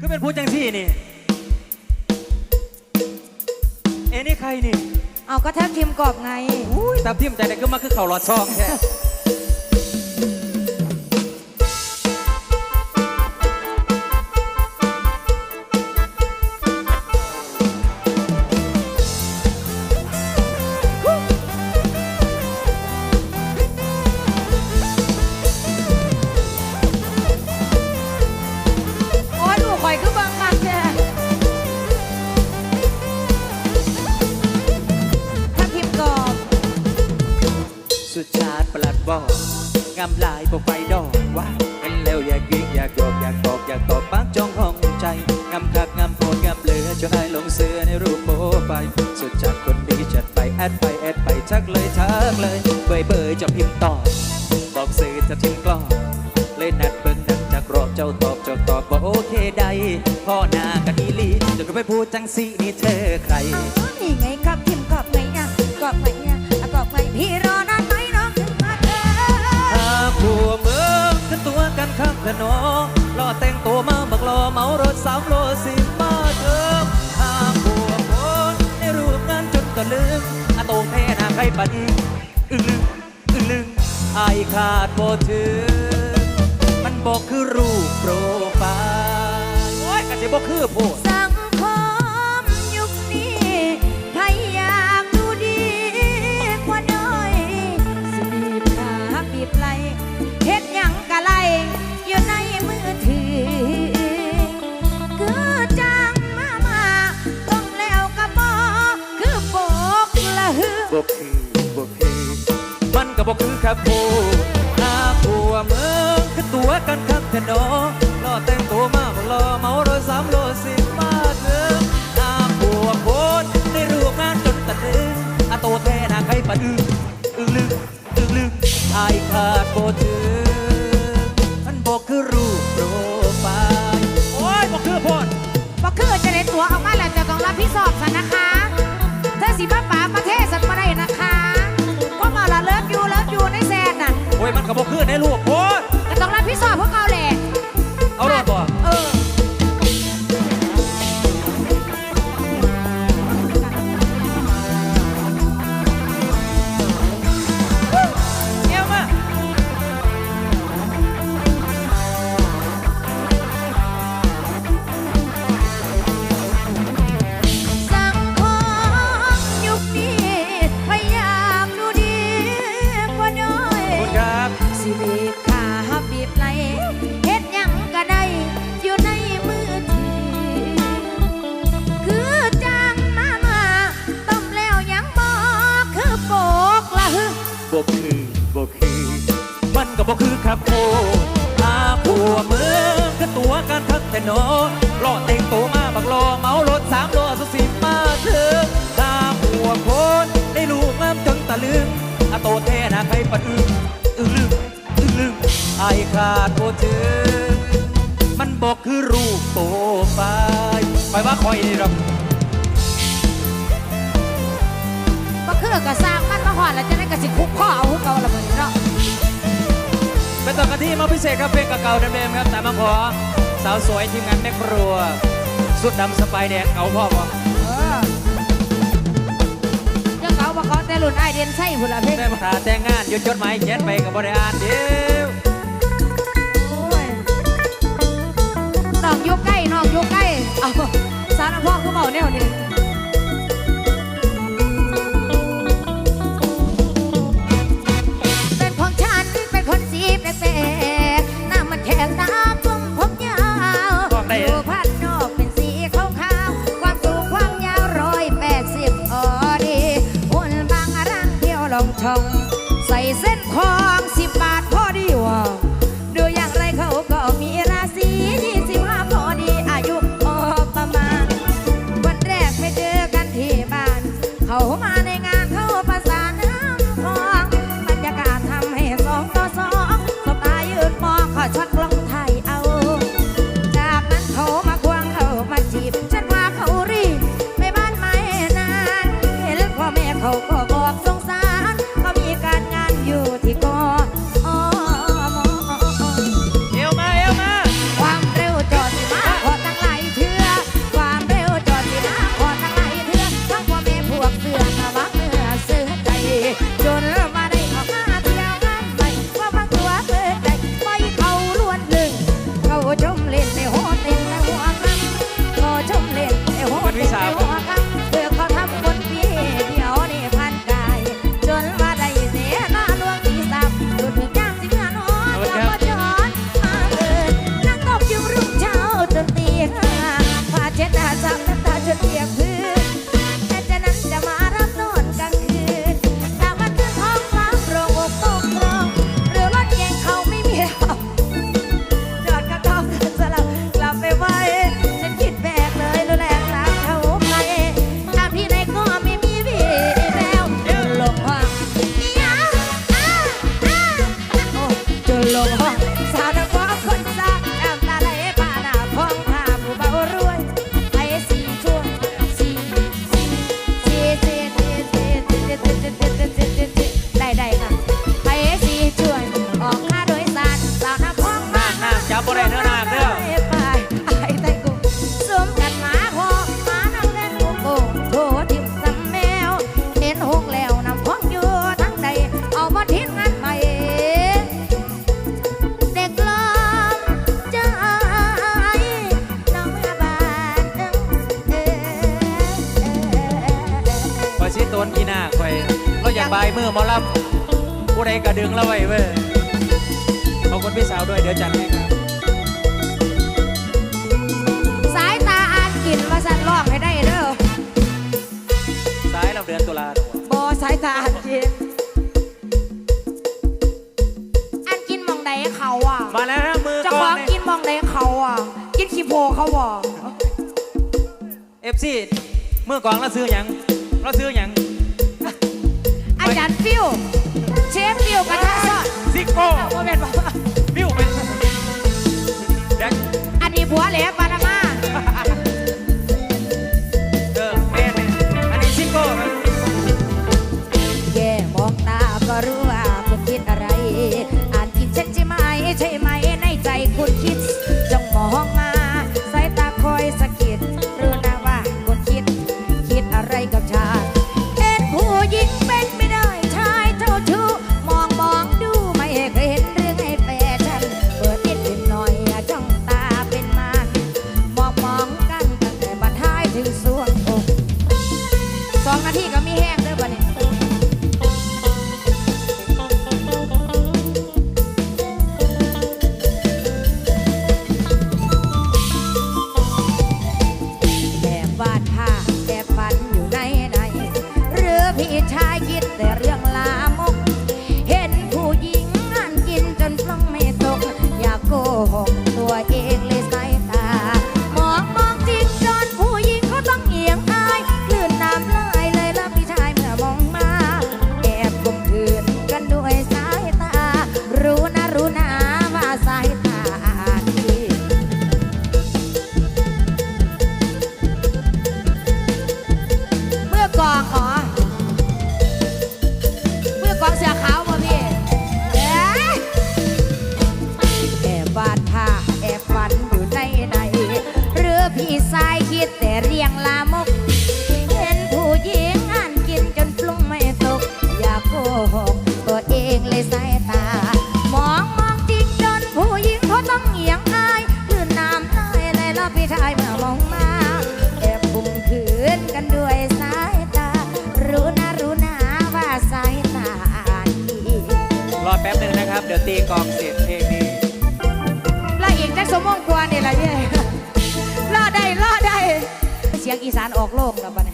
ก็เป็นผู้จังซี่นี่ เอ้นี่ใครนี่ เอาก็แทบทิมกรอบไง อุ้ยตามทิมใจเด็กก็มาคือเข่าหลอดซองแท้ บบอกสื่อจะทิ้งกล้องเลยนัดเบิ่งนัดจากรอบเจ้าตอบเจ้าตอบว่าโอเคได้พ่อหน้ากันอีหลีจนก็ไปพูดจังสีนี่เธอใคร นี่ไงครับทิมกรอบไงอะกรอบไงอะอะกรอบไงพี่รอนานไหมน้องขึ้นมาเถอะถ้าผัวเมืองขึ้นตัวกันข้างถนนรอแต่งตัวมาบักรอเมารถสามโลสิมาเดิมถ้าผัวคนในรูปงานจนก็ลืมอาโตแท้หน้าใครปันอึ้ง อึ้งลึงอายขาดบ่ถึงมันบอกคือรูปโปรไฟล์โอ้ยกะสิบ่คือโพด ก็ สิคุกข้อเอาคือเก่าละมื้อนี้เนาะเป็นต่อกันที่มาพิเศษครับเพลงเก่าๆเดิมๆครับแต่มาขอสาวสวยทีมงานแม่ครัว สุดดำสไปแดงเอาพ่อบ่เออเรื่องเก่าบ่เขาแต่รุ่นอ้ายเด่นไส้พุ่นล่ะเพ่งได้มาแต่งงานหยุดจดหมายเขียนไปกับบริอ่านเดียวโอ้ยน้องอยู่ใกล้น้องอยู่ใกล้เอาสารพ่อคือเมาแนวนี้เป็น กระดึงแล้วไว้เว้ยขอบคุณพี่สาวด้วยเดี๋ยวจัดให้ครับ สายตาอานกินว่าสันลอกให้ได้เด้อสายเราเดือนตุลาถูบอสายตาอานกินอันกินมองไหนเขาอะมาแล้วมือเจะกลขอองงกินมองไหนเขาอะ กินขี้โพเขาบอก เอฟซีเมื่อก่อนเราซื้ออย่างเราซื้ออย่างอาจารย์ฟิว เชฟบิวกระทะสดซิโก้บิวเป็นแดกอันนี้บัวแหลมมา ตีกองเสร็จเพลงนี้ล่าเองจักสมองกว่านี่ล่ะเย่ล่าได้ล่าได้ เสียงอีสานออกโลกนะปวบัด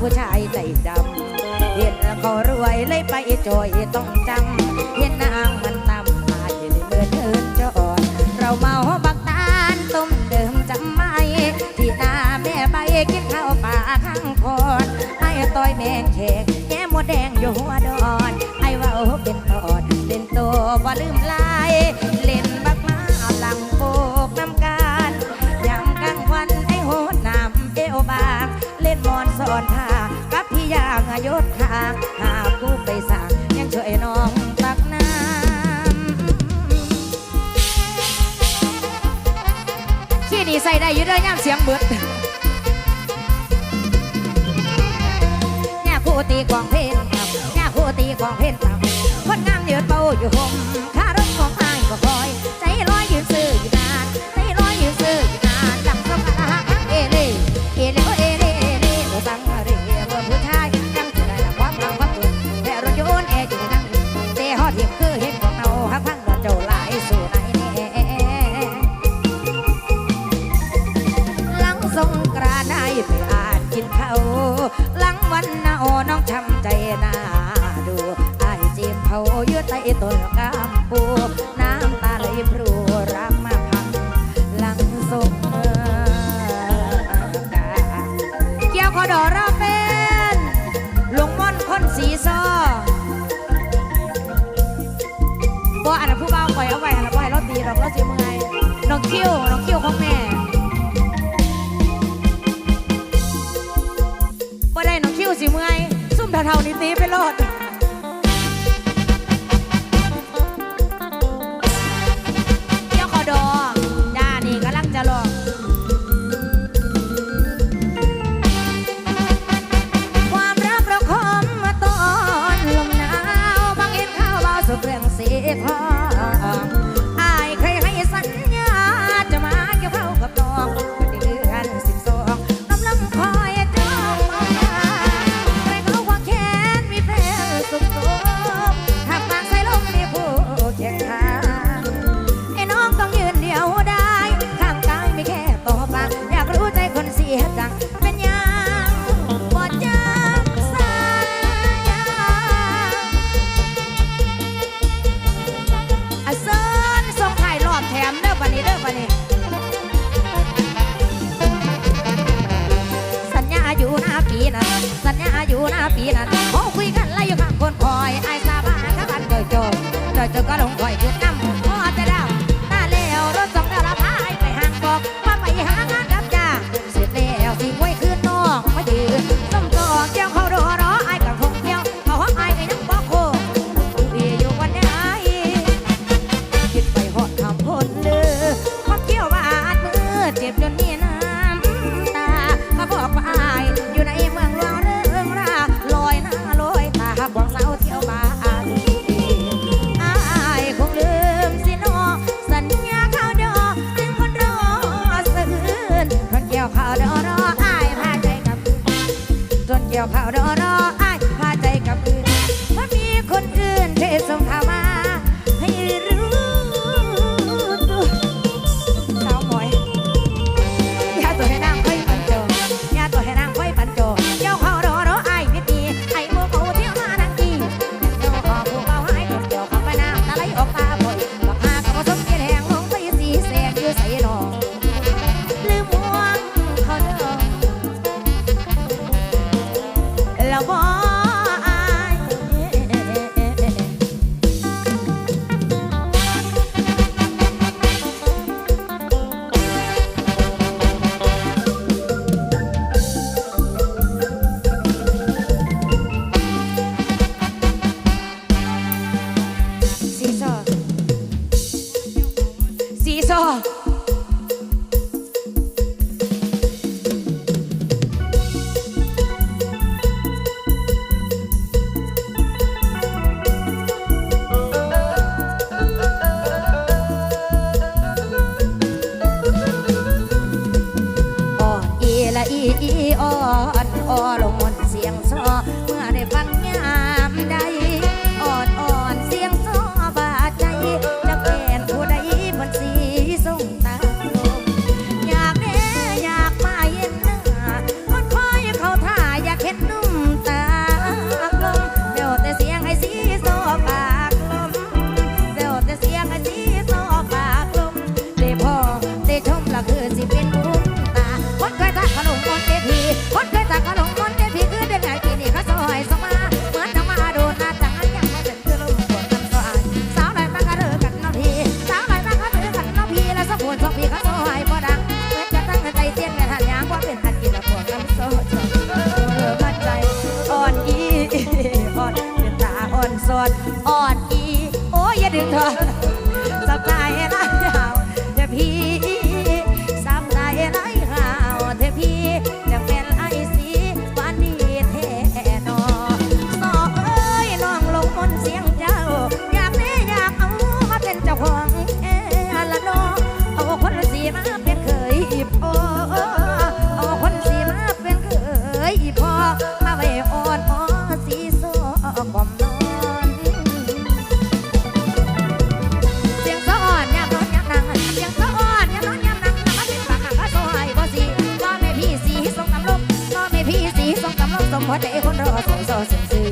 ผู้ชายใจดำ เห็นเขารวยเลยไปจอยต้องจำ เห็นนางมันตำมาเยู่นเมื่องเอินจอด เราเมาบักตาลต้มเดิมจำไม่ที่นาแม่ไปกินข้าวป่าข้างพอดไอ้ต้อยแมงแขกแง่หมดแดงอยู่หัวดอ ยศทางหากผู้ไปสั่งยังช่วยน้องตักน้ำขี้ดีใส่ได้ยู่เด้ย่าเสียงเบิดแง่ผู้ตีกองเพลนครับเนี่ผู้ตีกองเพลนตับคนงามยือดเป้าอยู่ห่ม ต้นกำปูน้ำตาไหลพรูรักมาพังหลังสมกาเกี่ยวขอดอราเป็นหลวงม่อนคนสีซ้อบ่อันผู้บ่าวคอยเอาไว้หันละบ่ให้เราตีหรอกเราสิเมื่อยน้องคิ้วน้องคิ้วของแม่บ่ได้น้องคิ้วสีเมื่อยซุ่มเท่าๆนี้ตีไปรลด I don't like it. ยอีพอมาไว้อ่อนอ่อสีโซ่บ่มนอนเสียงซะอ่อนยางนอนยางนั่งเสียงซะอ่อนยางนอนยางนั่งนำมาเป็นปากกาซอยบ่สีก็ไม่พี่สีส่งน้ำลมก็ไม่พี่สีส่งน้ำลมสมงหัวใจคนรอส่งโซ่สียงซื่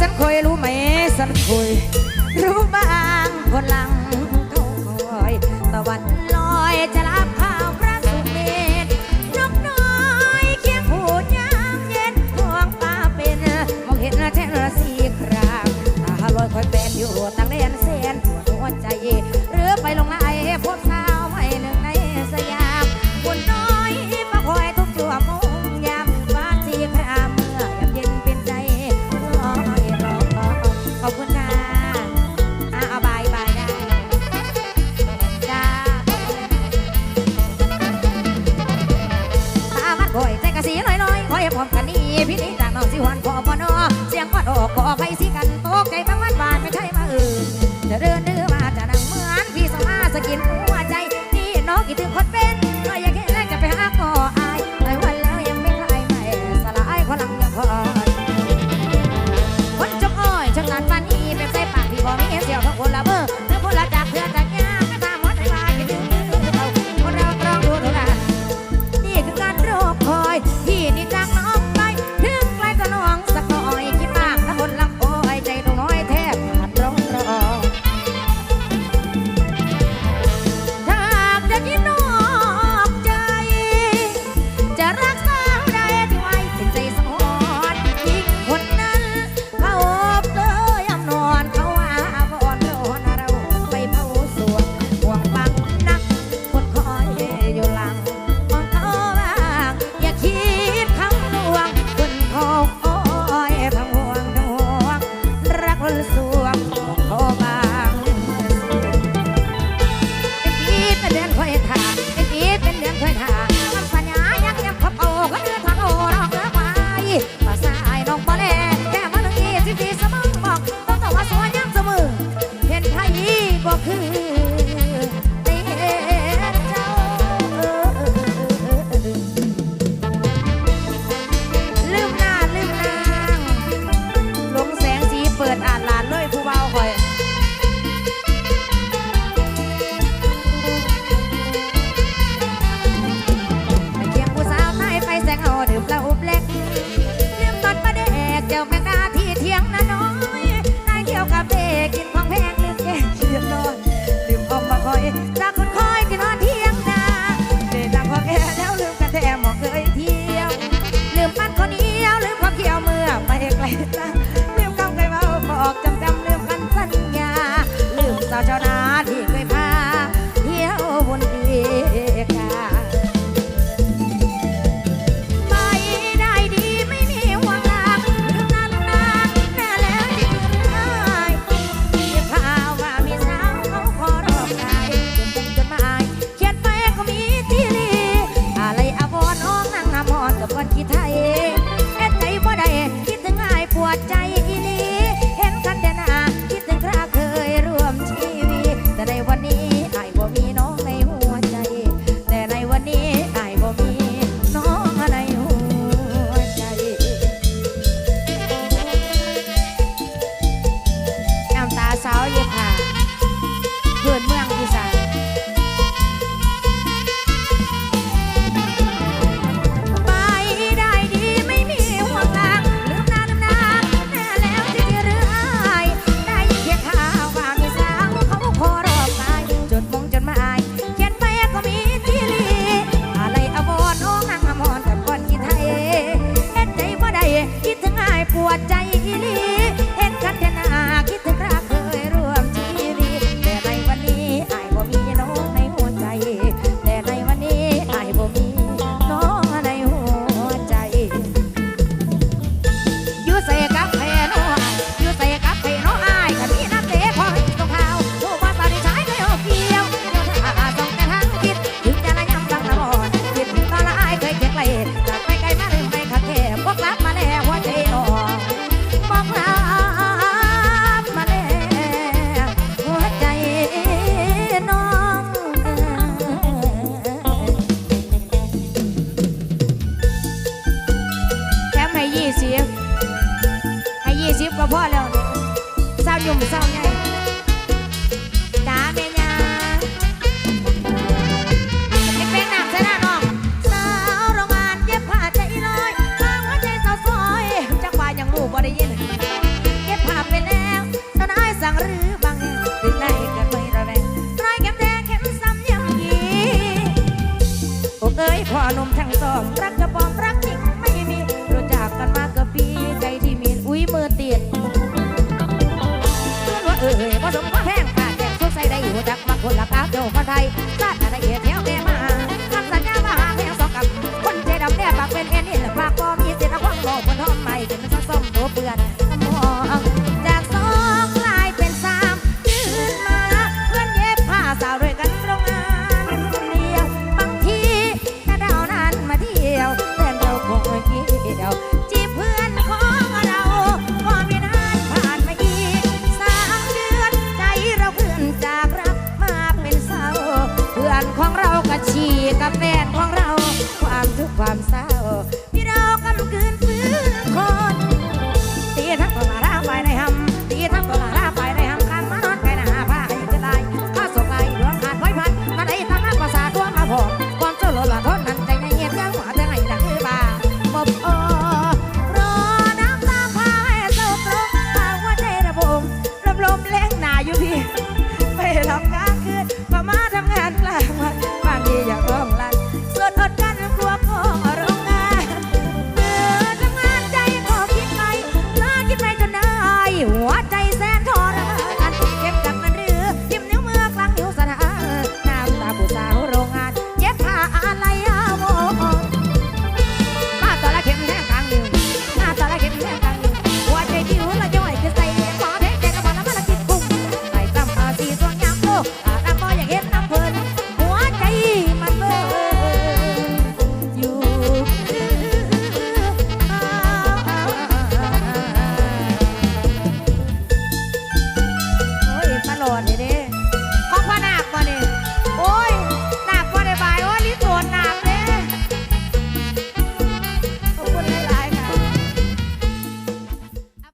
สันคอยรู้ไหมสันคอยรู้บ้างพลังเขาคอยตะวัน